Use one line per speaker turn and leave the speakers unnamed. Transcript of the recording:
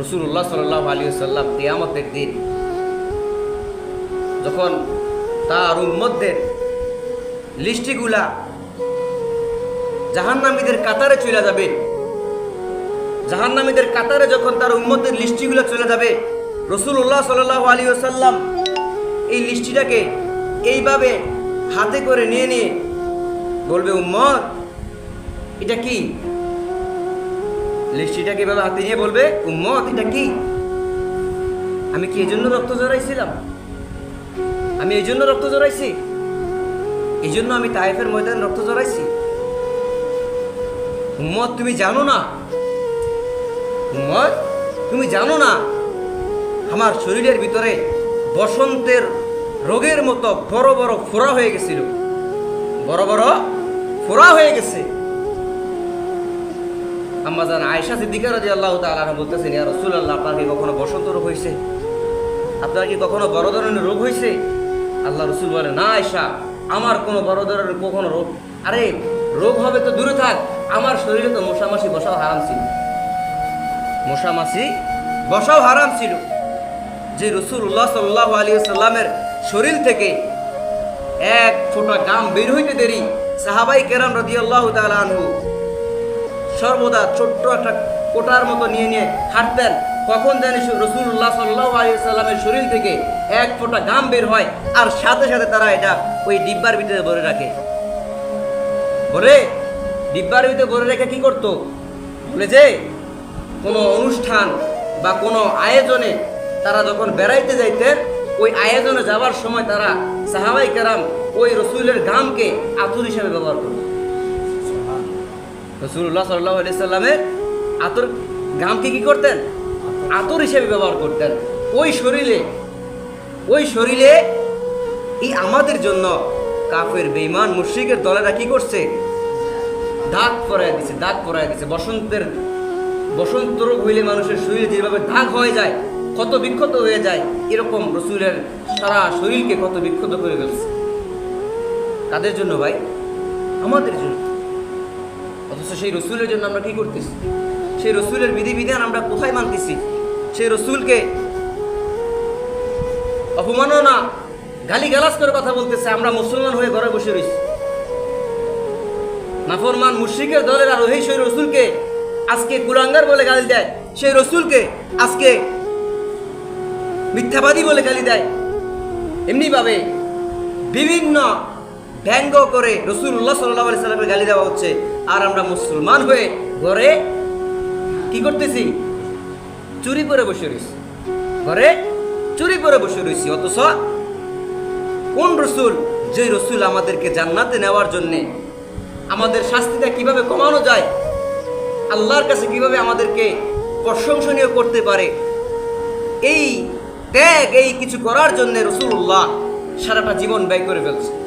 রসুল্লাহ সাল্লাহ আলী সাল্লাম কেয়ামতের দিন যখন তার উম্মতদের লিস্টিগুলা জাহান্নামীদের কাতারে চলে যাবে, জাহান্নামীদের কাতারে যখন তার উম্মতের লিস্টিগুলো চলে যাবে, রসুল্লাহ সাল্লাহ আলী সাল্লাম এই লিস্টিটাকে এইভাবে হাতে করে নিয়ে নিয়ে বলবে, উম্মত, এটা কি? লিস্টিটাকে এভাবে হাতে নিয়ে বলবে? উম্মত, এটা কি? আমি কি এই জন্য রক্ত জড়াইছিলাম আমি এই জন্য রক্ত জড়াইছি এই জন্য আমি তাইফের ময়দান রক্ত জড়াইছি উম্মত, তুমি জানো না? উম্মত, তুমি জানো না? আমার শরীরের ভিতরে বসন্তের রোগের মতো বড় বড় ফোড়া হয়ে গেছিল। বড় বড় ফোড়া হয়ে গেছে। আম্মা জান আয়সা সিদ্দিকা রাজি আল্লাহ তালা বলতেছেন, ইয়া রসুল আল্লাহ আপনার কি কখনো বসন্ত রোগ হয়েছে? আপনার কি কখনো বড় ধরনের রোগ হয়েছে? আল্লাহ রসুল বলে না আয়সা আমার কোনো বড় ধরনের কখনো রোগ আরে, রোগ হবে তো দূরে থাক, আমার শরীরে তো মশামাছি বসাও হারাম ছিল। মশামাছি বসাও হারাম ছিল। যে রসুল্লাহ সাল্লাহ আলী সাল্লামের শরীর থেকে এক ছোটা গাম বের হইতে দেরি, সাহাবাই কেরাম রদি আল্লাহ আনহু সর্বদা ছোট্ট একটা কোটার মতো নিয়ে নিয়ে হাঁটতেন। কখন জানি রসুল্লাহ সাল্লাহ আলী সাল্লামের শরীর থেকে এক ফোঁটা গাম বের হয়, আর সাথে সাথে তারা এটা ওই ডিব্বার ভিতরে ভরে রাখে। বলে, ডিব্বার ভিতরে ভরে রেখে কি করতো? বলে যে, কোনো অনুষ্ঠান বা কোনো আয়োজনে তারা যখন বেড়াইতে যাইতেন, ওই আয়োজনে যাওয়ার সময় তারা সাহাবাই কেরাম ওই রসুলের গামকে আতুর হিসাবে ব্যবহার করত রসুল্লাহ সাল্লাহ আলি সাল্লামের আতর গামকে কি করতেন? আতর হিসেবে ব্যবহার করতেন। ওই শরীরে ওই শরীরে এই আমাদের জন্য কাফের বেইমান মুশ্রিকের দলেরা কি করছে? দাগ পরায় দিছে, দাগ পরায় দিছে। বসন্তের, বসন্ত রোগ হইলে মানুষের শরীরে যেভাবে দাগ হয়ে যায় কত বিক্ষত হয়ে যায়, এরকম রসুলের সারা শরীরকে কত বিক্ষত করে ফেলছে। কাদের জন্য ভাই? আমাদের জন্য। অথচ সেই রসুলের জন্য আমরা কি করতেছি? সেই রসুলের বিধিবিধান আমরা কোথায় মানতেছি? সেই রসুলকে অপমাননা গালি গালাজ করে কথা বলতেছে, আমরা মুসলমান হয়ে ঘরে বসে রয়েছি নাফরমান মুশ্রিকের দলের আর ওই সেই রসুলকে আজকে কুলাঙ্গার বলে গালি দেয়, সেই রসুলকে আজকে মিথ্যাবাদী বলে গালি দেয়। এমনিভাবে বিভিন্ন ব্যঙ্গ করে রসুল্লাহ সাল্লাহ আলি সাল্লামের গালি দেওয়া হচ্ছে। আর আমরা মুসলমান হয়ে ঘরে কি করতেছি? চুরি করে বসে রয়েছি ঘরে চুরি করে বসে রয়েছি অথচ কোন রসুল? যে রসুল আমাদেরকে জান্নাতে নেওয়ার জন্যে আমাদের শাস্তিটা কীভাবে কমানো যায়? আল্লাহর কাছে কীভাবে আমাদেরকে প্রশংসনীয় করতে পারে? এই ত্যাগ, এই কিছু করার জন্য রসুল্লাহ সারাটা জীবন ব্যয় করে ফেলছে।